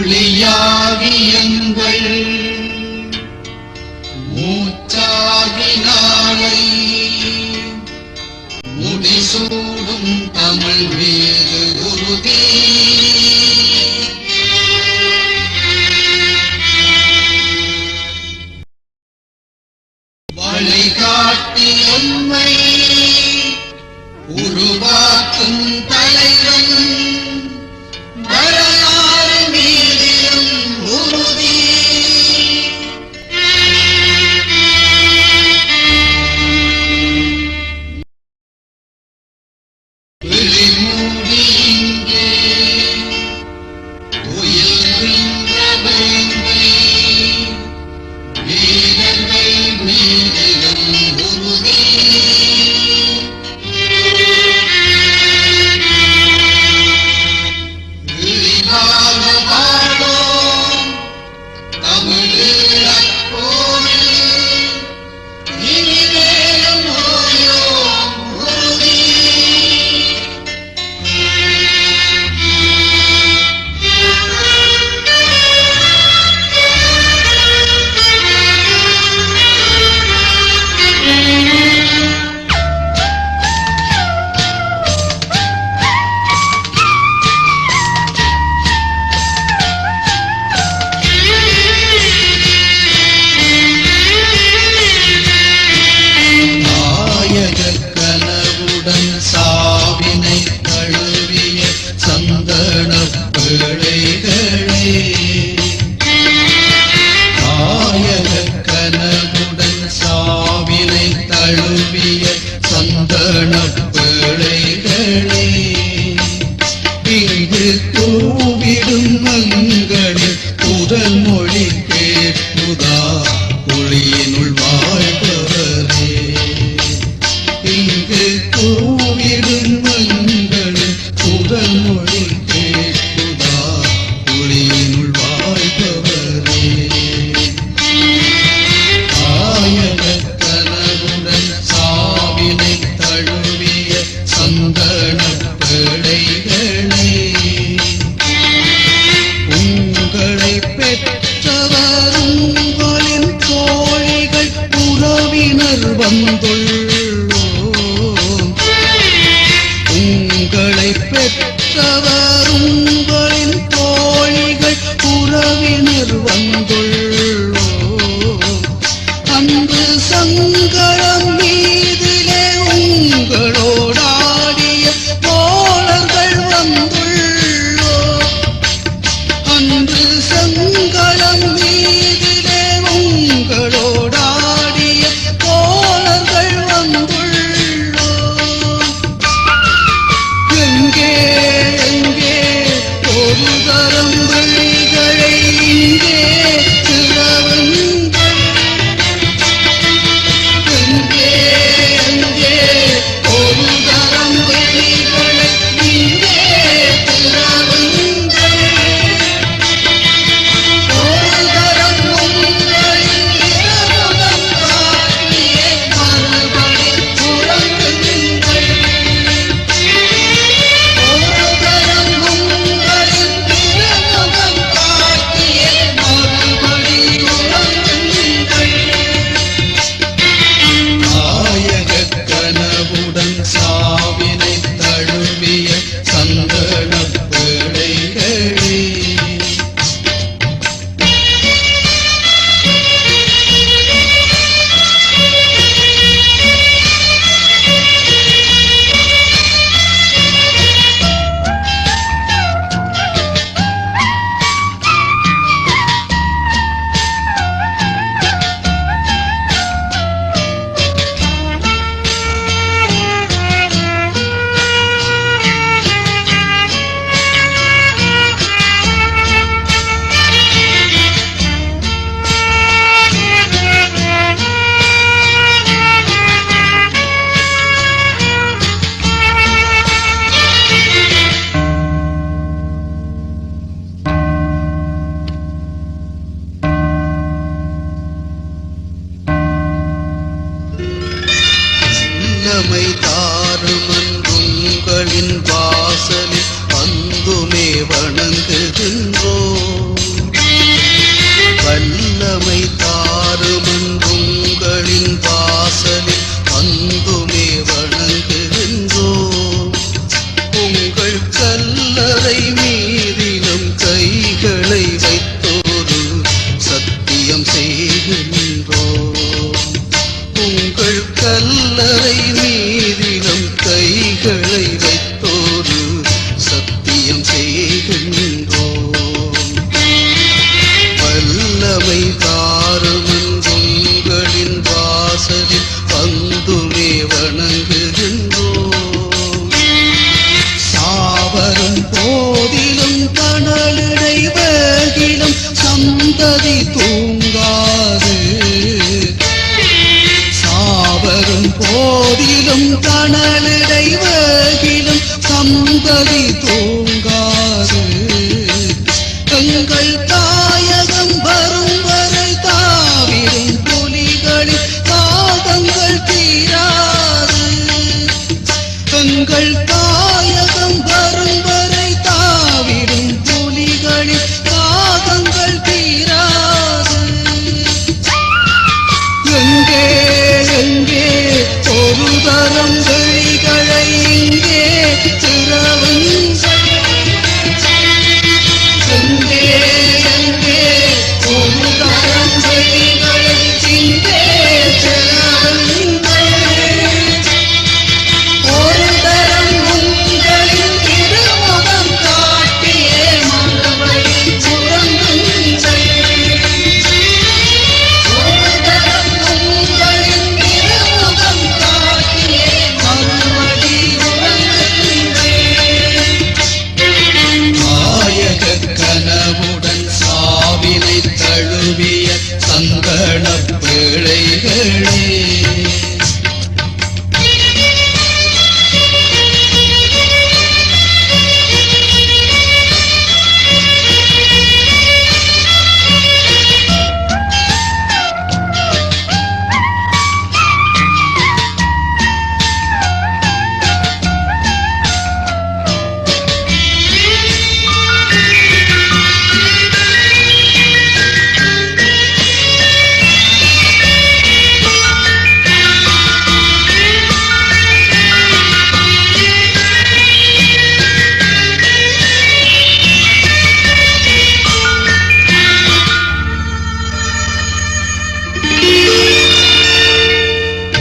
ஒளியாகியுங்கள் மூச்சாகி நாளை. முடிசூடும் தமிழ் மீது உறுதி. வழிகாட்டி உண்மை மகளே கரம்பள்ளிகளை இங்கே உலகமை தாரும? வல்லமை தாருமென்றும் உங்களின் வாசலில் வந்துமே வணங்குகின்றோம் சாவரும் போதிலும் தணலுடைவகிலும் சந்ததி தூங்காது. சாவரும் போதிலும் தணலுடைவகிலும் சந்ததி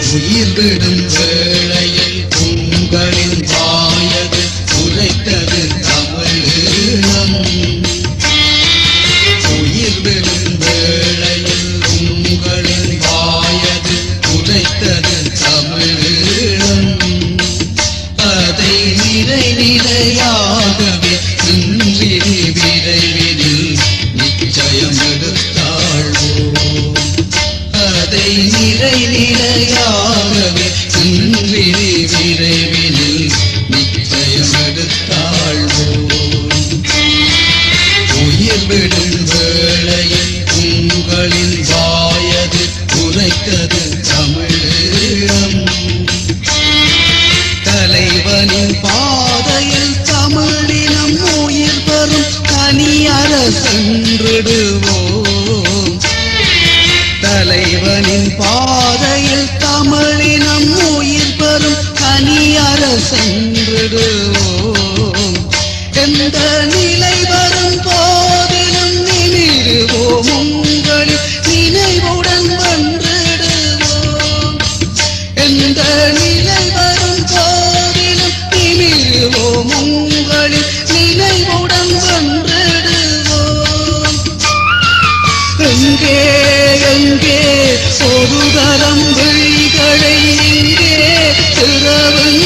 சீர்விடும் வேளையில் உங்களின் வாயது உரைத்தது தமிழீழம். உயிர்விடும் வேளையில் உங்களின் வாயது உரைத்தது தமிழீழம். அதை நிலை நிலையாகவே விடும் வேளையில் உங்களின் வாயது உரைத்தது தமிழீழம் தலைவனின் பாதையில் தமிழினம் உயிர் பெறும் தனியரசென்றிடுவோம் தலைவனின் பாதையில் தமிழினம் உயிர் பெறும் தனியரசென்றிடுவோம் எந்த எங்கே ஒரு தரம் விழிகளை இங்கே திறவன்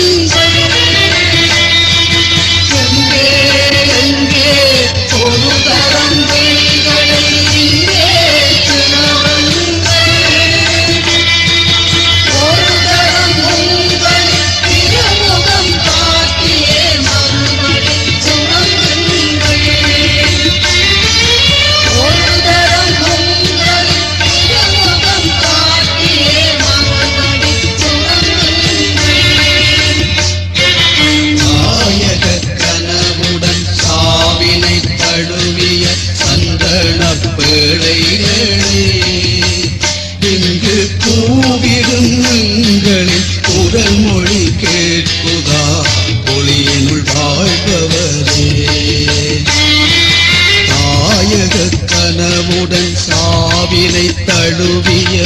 முதல் மொழி கேட்குதா? ஒளியினுள் வாழ்பவரே. தாயக கனவுடன் சாவினை தழுவிய